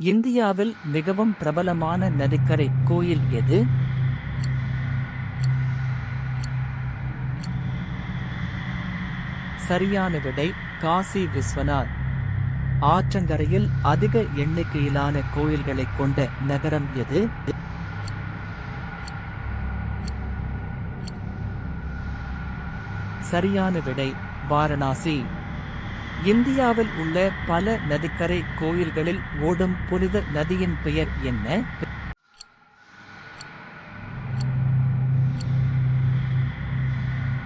இந்தியாவில் மிகவும் பிரபலமான நதிக்கரை கோயில் எது? சரியான விடை காசி விஸ்வநாத். ஆற்றங்கரையில் அதிக எண்ணிக்கையிலான கோயில்களைக் கொண்ட நகரம் எது? சரியான விடை வாரணாசி. இந்தியாவில் உள்ள பல நதிக்கரை கோயில்களில் ஓடும் புனித நதியின் பெயர் என்ன?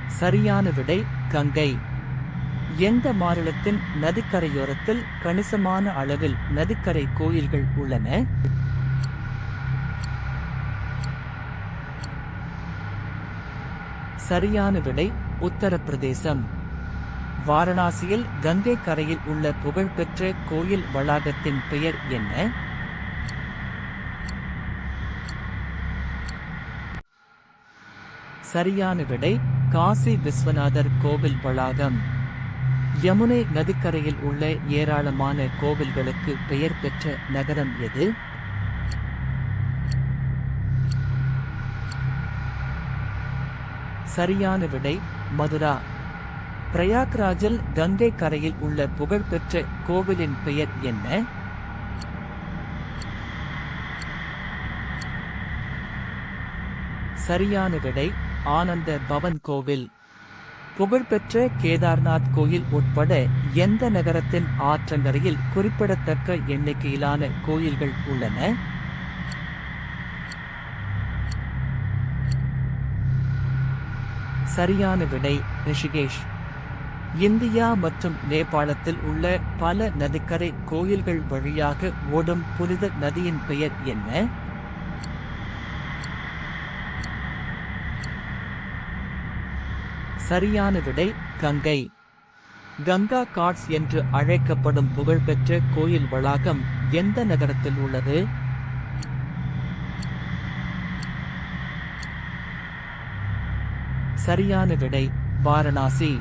சரியான விடை கங்கை. எந்த மாநிலத்தின் நதிக்கரையோரத்தில் கணிசமான அளவில் நதிக்கரை கோயில்கள் உள்ளன? சரியான விடை உத்தரப்பிரதேசம். வாரணாசியில் கங்கை கரையில் உள்ள புகழ்பெற்ற கோயில் வளாகத்தின் பெயர் என்ன? சரியான விடை காசி விஸ்வநாதர் கோவில் வளாகம். யமுனை நதிக்கரையில் உள்ள ஏராளமான கோவில்களுக்கு பெயர் பெற்ற நகரம் எது? சரியான விடை மதுரா. பிரயாக்ராஜில் கங்கை கரையில் உள்ள புகழ்பெற்ற கோவிலின் பெயர் என்ன? சரியான விடை ஆனந்த பவன் கோவில். புகழ்பெற்ற கேதார்நாத் கோயில் உட்பட எந்த நகரத்தின் ஆற்றங்கரையில் குறிப்பிடத்தக்க எண்ணிக்கையிலான கோயில்கள் உள்ளன? சரியான விடை ரிஷிகேஷ். இந்தியா மற்றும் நேபாளத்தில் உள்ள பல நதிக்கரை கோயில்கள் வழியாக ஓடும் புனித நதியின் பெயர் என்ன? சரியான விடை கங்கை. கங்கா காட்ஸ் என்று அழைக்கப்படும் புகழ்பெற்ற கோயில் வளாகம் எந்த நகரத்தில் உள்ளது? சரியான விடை வாரணாசி.